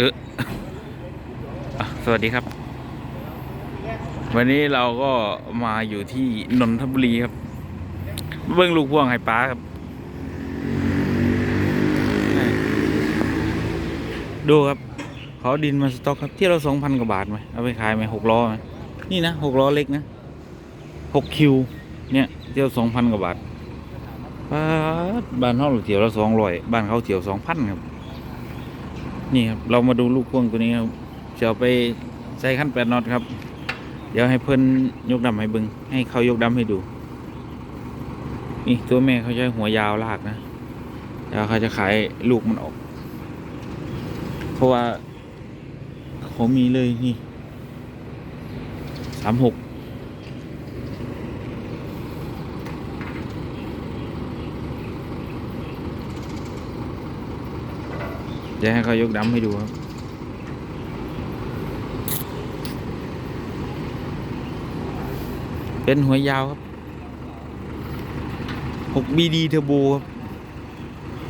อออสวัสดีครับ วันนี้เราก็มาอยู่ที่นนทบุรีครับ เบิ้งลูกพ่วงให้ป้าครับ ดูครับเขาดินมาสต็อกครับ ที่เราสองพันกว่าบาทไหมเอาไปขายไหมหกล้อไหมนี่นะหกล้อเล็กนะหกคิว เนี่ยเที่ยวสองพันกว่าบาทบ้านบ้านเขาเที่ยวละสองร้อยบ้านเขาเที่ยวสองพันครับ นี่ครับเรามาดูลูกพ่วงตัวนี้ครับจะเอาไปใส่ขั้นแปดน็อตครับ เดี๋ยวให้เพิ่นยกดำให้บิงให้เขายกดำให้ดู นี่ตัวแม่เขาใช้หัวยาวลากนะแล้วเขาจะขายลูกมันออก เพราะว่าเขามีเลยนี่สามหก เดี๋ยวให้เขายกดำให้ดูครับเป็นหัวยาวครับ 6 BD Turbo ครับ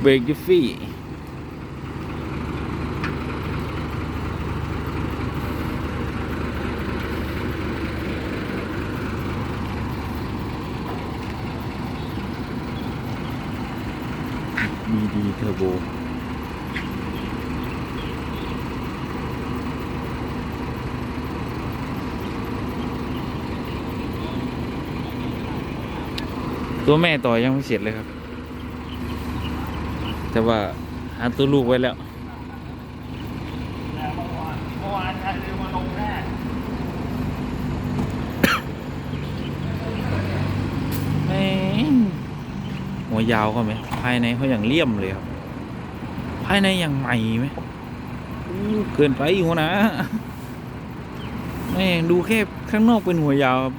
เบรกจิฟฟี่ BD Turbo ตัวแม่ต่อยังไม่เสร็จเลยครับ แต่ว่าหาตัวลูกไว้แล้วแม่หัวยาวเขาไหมภายในเขาอย่างเลี่ยมเลยครับ ภายในอย่างใหม่ไหมเกินไปหัวนะแม่ดูแค่ข้างนอกเป็นหัวยาวครับ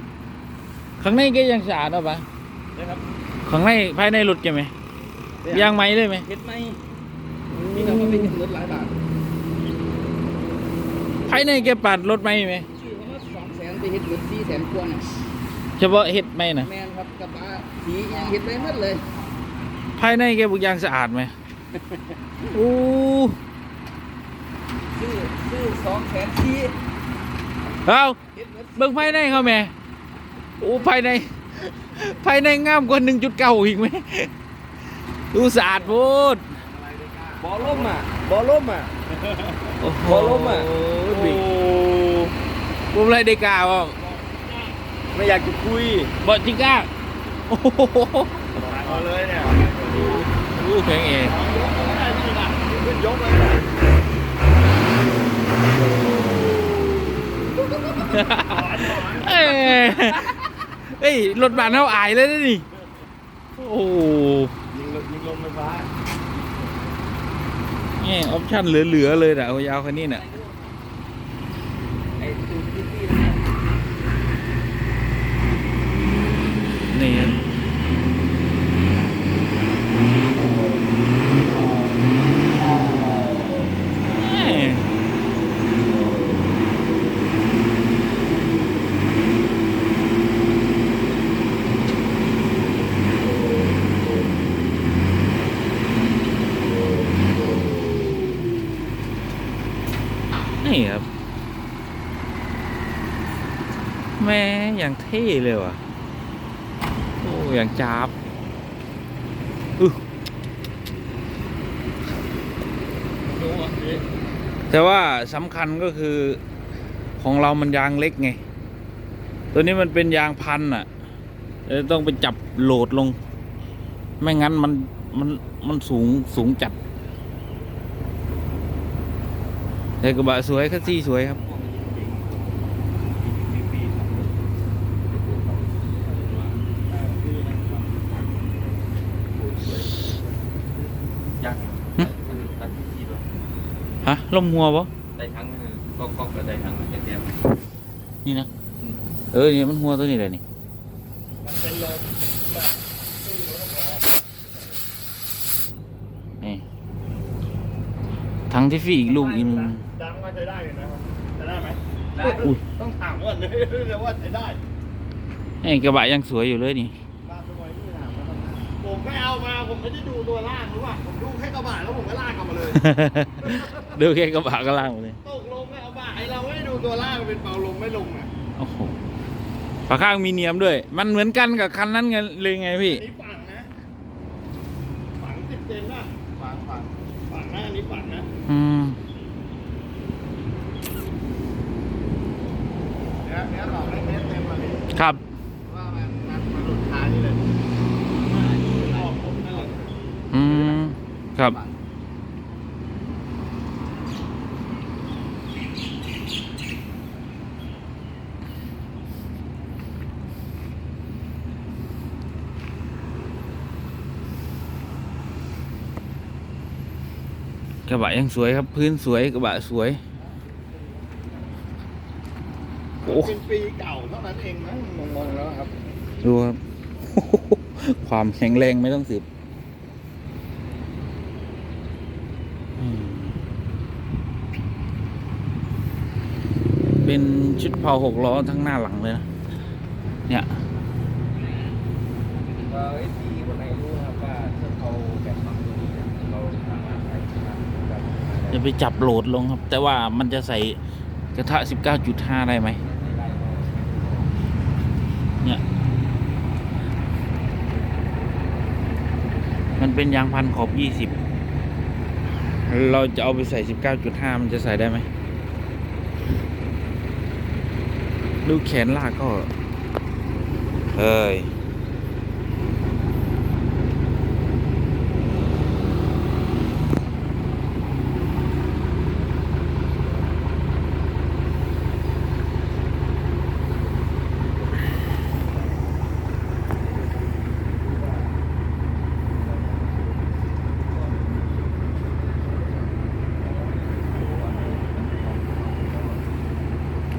ข้างในก็ยังสะอาดเอาปะนะ ข้างในภายในหลุดกันไหมยางไหมเลยไหมเห็ดไหมนี่เราก็ไปเห็นรถหลายบาทภายในแกปัดรถไหมไหมชื่อเขาว่าสองแสนไปเห็ดรถสี่แสนกว่าน่ะเฉพาะเห็ดไหมนะแมนครับกระบะสียังเห็ดไปหมดเลย ภายในแกบุกยางสะอาดไหมอู้ชื่อชื่อสองแสนสี่เอาเห็ดรถเบิ่งภายในเขาแม่โอ้ภายใน ภายในงามกว่าหนึ่งจุดเก้าอีกไหมดูสะอาดโพดบ่อล่มอะบ่อล่มอะโอ้โหบ่ล้มอะโอ้ยผมอะไรได้กล้าวะไม่อยากจะคุยบอจิก้าโอ้โหเอาเลยเนี่ยดูแข็งเองขึ้นยกเลยเอ้ย เฮ้ยรถบ้านเขาอายเลยนะนี่ โอ้โหยิงลมยิงลมไฟฟ้านี่ออปชั่นเหลือๆเลยนะเอายาวคันนี้น่ะไอ้ตูดที่ที่นี่ครับแหม่นี่ครับ แม่อย่างเท่เลยว่ะโอ้อย่างจับอึแต่ว่าสำคัญก็คือของเรามันยางเล็กไง ตัวนี้มันเป็นยางพันอะเออต้องไปจับโหลดลง ไม่งั้นมันมันมันสูงสูงจัดแต่กระบะสวยคัสซี่สวยครับ ยักษ์ หึ ตัดที่ด้วย ฮะลมหัวปะได้ทั้งก็ก็ก็ได้ทั้งเต็มนี่นะเออนี่มันหัวตัวนี้เลยนี่มันเป็นลมนี่ทั้งที่ฟี่อีกลูกอีกนึงดังว่าจะได้อยู่นะครับจะได้ไหมอุ้ยต้องถามก่อนเลยเลยว่าจะได้นี่กระบะยังสวยอยู่เลยนี่ ไม่เอามาผมไม่ได้ดูตัวล่างหรือว่าผมดูแค่กระบะแล้วผมก็ลากกลับมาเลยดูแค่กระบะกระล่างเลยตกลงไม่เอาบ่าไอเราไม่ดูตัวล่างเป็นเบาลงไม่ลงอะโอ้โหฝาข้างมีเนียมด้วย มันเหมือนกันกับคันนั้นไงเลยไงพี่อันนี้ฝังนะฝังสิบเซนป่ะฝังฝังฝังนะอันนี้ฝังนะอืมเนื้อเนื้อของไม่เม็ดเต็มมาเลยครับ ว่ามันมันมันหลุดท้ายนี่เลยออกผมนั่นแหละ อืมครับ กระบะยังสวยครับ พื้นสวยกระบะสวย โอ้เป็นปีเก่าเท่านั้นเองนะมองๆแล้วครับ ดูครับ ความแข็งแรงไม่ต้องสิบ เป็นชุดเผาหกล้อทั้งหน้าหลังเลยนะเนี่ยจะเอาแบบบางตัวนี้เราสามารถใช้งานแบบจะไปจับโหลดลงครับ แต่ว่ามันจะใส่กระทะ 19.5 ได้ไหมเนี่ย มันเป็นยางพันขอบ 20 เราจะเอาไปใส่ 19.5 มันจะใส่ได้ไหม ดูแขนลากก็ เอ้ย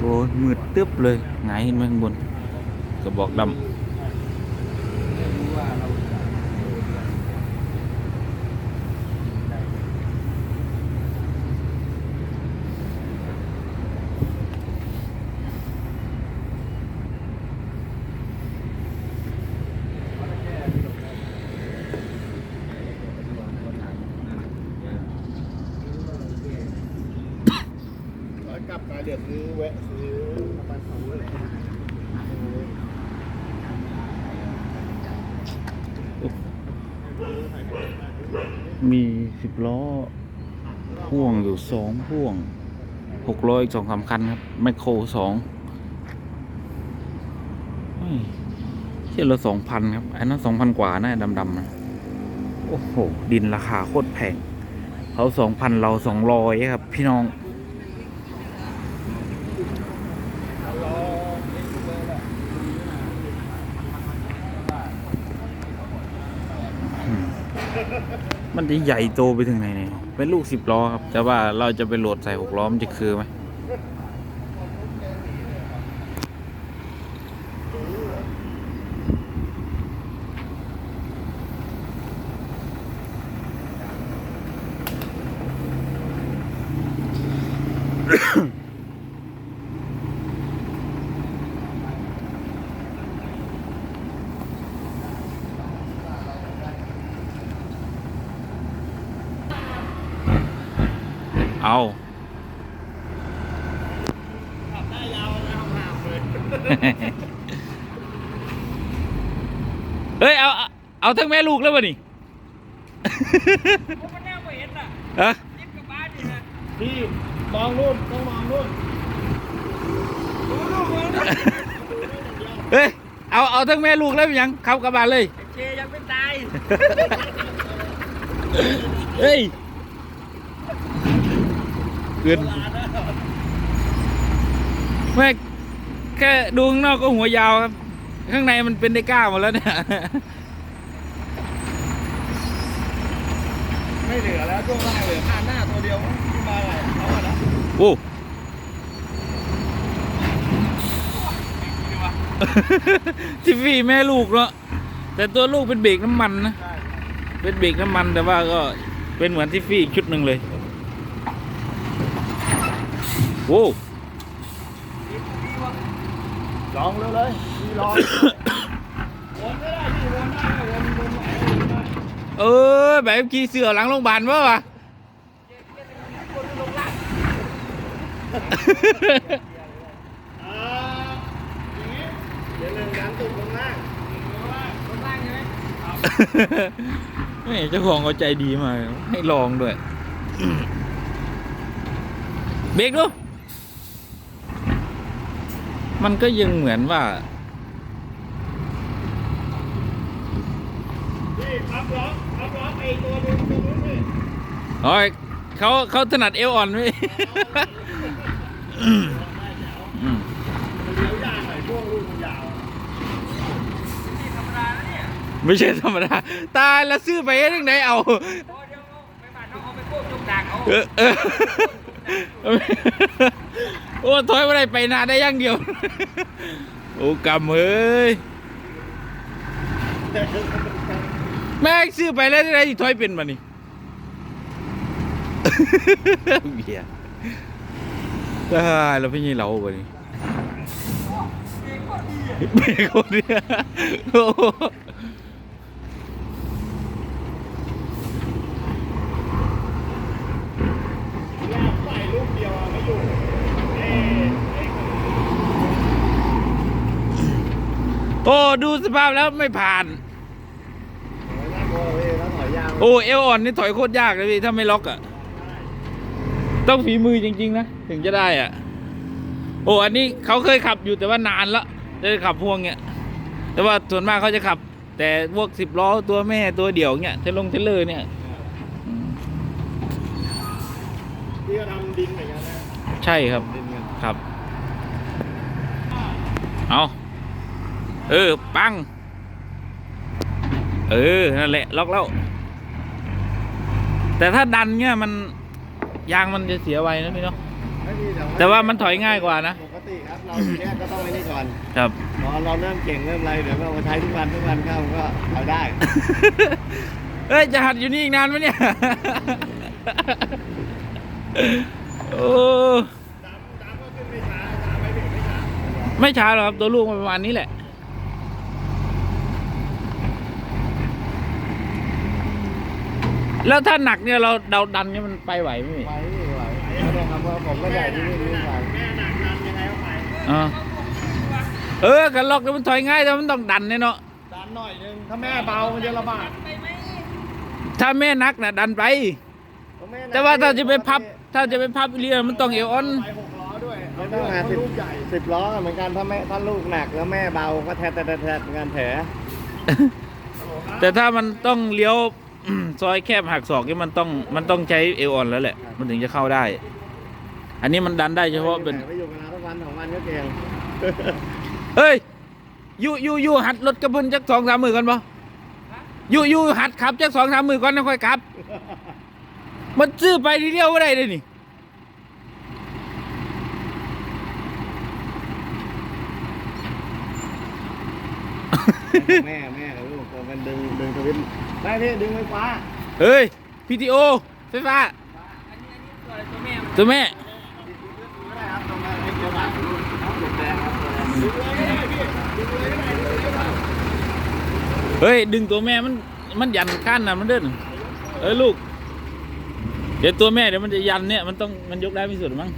โอ้ย มืดตึ๊บเลยหงายขึ้นมาข้างบนกระบอกดำกลับมาเดี๋ยวซื้อแวะซื้อน้ำมันเขาเลย มีสิบ ล้อ พ่วงอยู่สองพ่วงหกร้อยอีกสองสามคันครับไมโครสองเฮ้ยเที่ยวละสองพันครับ อันนั้นสองพันกว่านะดำๆนะโอ้โห ดินราคาโคตรแพงเขาสองพันเราสองร้อยครับ พี่น้อง มันจะใหญ่โตไปถึงไหนเนี่ยเป็นลูกสิบล้อครับ แต่ว่าเราจะไปโหลดใส่หกล้อมันจะคือไหม เอาขับได้ยาวนะห่างๆเลยเฮ้ยเอาเอาเอาทั้งแม่ลูกแล้วป่ะนี่มันแน่ไปเห็นอะเอะยิบกับบ้านนี่นะพี่มองนู่นต้องมองนู่นดูลูกมึงนะเฮ้ย เอา เอาทั้งแม่ลูกแล้วเป็นยังขับกระบะเลยไอ้เชยยังไม่ตาย เฮ้ย เกินแม่แค่ดูข้างนอกก็หัวยาวครับ ข้างในมันเป็นได้ก้าหมดแล้วเนี่ยไม่เหลือแล้วช่วงล่างเหลือข้างหน้าตัวเดียวมั้งที่มาอะไรเขาอะนะโอ้ทิฟฟี่แม่ลูกเนาะแต่ตัวลูกเป็นเบรกน้ำมันนะใช่เป็นเบรกน้ำมันแต่ว่าก็เป็นเหมือนทิฟฟี่อีกชุดหนึ่งเลย โอ้ลองเลยเลยพี่ลองวนก็ได้พี่วนได้วนวนไหนเออแบบขี่เสือหลังโรงพยาบาลวะวะอ่าฮ่างนี้เดี๋ยวหนึ่งดันตุกลงล่าไมไม่เจ้าของเขาใจดีมากให้ลองด้วย เบรกดู มันก็ยังเหมือนว่าพี่พับล้อพับล้อไปอีกตัวหนึงตัวนู้นพี่โอ้ยเขาเขาถนัดเอวอ่อนไหมอืมมันเลี้ยวยากหน่อยพวกลูกมันยาวนี่ธรรมดาแล้วเนี่ยไม่ใช่ธรรมดา ตายแล้วซื้อไปให้ทั้งไหนเอาพอเดี๋ยวเอาไปบ้านเขาเอาไป โค้งจงดักเอาเออเออโอ้ถอยไม่ได้ไปนาได้อย่างเดียว โอ้กำเอ้ยแม่งซื้อไปแล้วได้ถอยเป็นมานี่เบียร์ตายแล้วพี่ยี่เหลาบ่นี่เบรกคนเดียวโอ้โห ยากใส่ลูกเดียวอะไม่อยู่เอ้ไอ้คน โอ้ ดูสภาพแล้วไม่ผ่านน่ากลัวพี่ถ้าถอยยาวโอ้เอวอ่อนนี่ถอยโคตรยากเลยพี่ ถ้าไม่ล็อกอะ ต้องฝีมือจริง ๆ นะ ถึงจะได้อะ โอ้ อันนี้เขาเคยขับอยู่แต่ว่านานแล้วจะได้ขับพวงเนี้ย แต่ว่าส่วนมากเขาจะขับ แต่พวกสิบล้อตัวแม่ตัวเดี่ยวเนี้ยเทลงเทเลอร์เนี่ยอืมพี่ก็ทำดินเหมือนกันนะใช่ครับดินกันครับ เอา เออ ปัง เออ นั่นแหละ ล็อกแล้ว แต่ถ้าดันเงี้ยมัน ยางมันจะเสียไวนะพี่เนาะ ไม่มีแต่ว่ามันถอยง่ายกว่านะ ปกติครับ เราทีแรกก็ต้องไอ้นี่ก่อนครับ พอเราเริ่มเก่งเริ่มอะไรเดี๋ยวเรามาใช้ทุกวันทุกวันเข้ามันก็เอาได้ เอ้ย จะหัดอยู่นี่อีกนานไหมเนี่ย โอ้ดำดำก็ขึ้นไม่ช้าช้าไปเบรกไม่ช้าไม่ช้าหรอกครับ ตัวลูกมันประมาณนี้แหละ แล้วถ้าหนักเนี่ยเราเดาดันเนี่ยมันไปไหวไหมพี่ไหวพี่ไหวไม่ได้ครับเพราะผมก็ใหญ่ที่นี่นี่ไหวแม่หนักดันยังไงก็ไปอ่าเออกันล็อกแล้วมันถอยง่ายแต่มันต้องดันเนี่ยเนาะดันหน่อยนึงถ้าแม่เบามันจะลำบากไปไหมถ้าแม่นักนะดันไป แต่ว่าถ้าจะไปพับ ถ้าจะไปพับเรียมันต้องเอวอ่อนไปหกล้อด้วยแล้วก็งานสิบสิบล้อเหมือนกันถ้าแม่ถ้าลูกหนักแล้วแม่เบาก็แทะแทะแทะแทะงานแผลแต่ถ้ามันต้องเลี้ยว ซอยแคบหักศอกนี่มันต้องมันต้องใช้เอวอ่อนแล้วแหละ มันถึงจะเข้าได้ อันนี้มันดันได้เฉพาะเป็นไปอยู่กับเราทุกวันของมันก็เก่งเฮ้ยยูยูยูหัดรถกระพุนจักสองสามมือก่อนปะยูยูหัดขับจักสองสามมือก่อนนะค่อยขับ มันซื้อไปทีเดียวก็ได้เลยนี่แม่แม่กับลูกมันดึงดึงสวิตช์ ได้พี่ดึงไฟฟ้า เฮ้ยพีทีโอไฟฟ้าอันนี้อันนี้ตัวอะไรตัวแม่มันตัวแม่ไม่ได้ครับตรงนั้นไม่เกี่ยวกับน้องหลุดแดงครับดึงเลยก็ได้พี่ดึงเลยก็ได้ดึงเลยก็ได้เฮ้ย ดึงตัวแม่มัน มันยันขั้นนะมันเดินเอ้ยลูก เดี๋ยวตัวแม่เดี๋ยวมันจะยันเนี่ย มันต้อง มันยกได้ไม่สุดมั้ง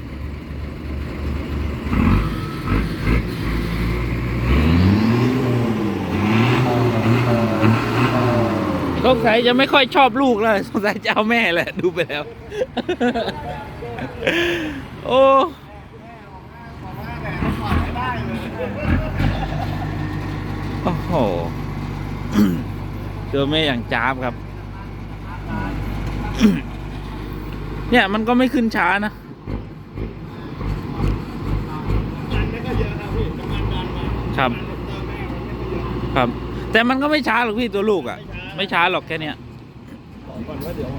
สงสัยจะไม่ค่อยชอบลูกเลยสงสัยจะเอาแม่แหละดูไปแล้ว โอ้โอ้โหตัวแม่อย่างจ้าบครับ เนี่ยมันก็ไม่ขึ้นช้านะครับ ครับแม่มันไม่ก็เยอะครับแต่มันก็ไม่ช้าหรอกพี่ตัวลูกอะ ไม่ช้าหรอกแค่เนี้ยบอกก่อนว่าเดี๋ยว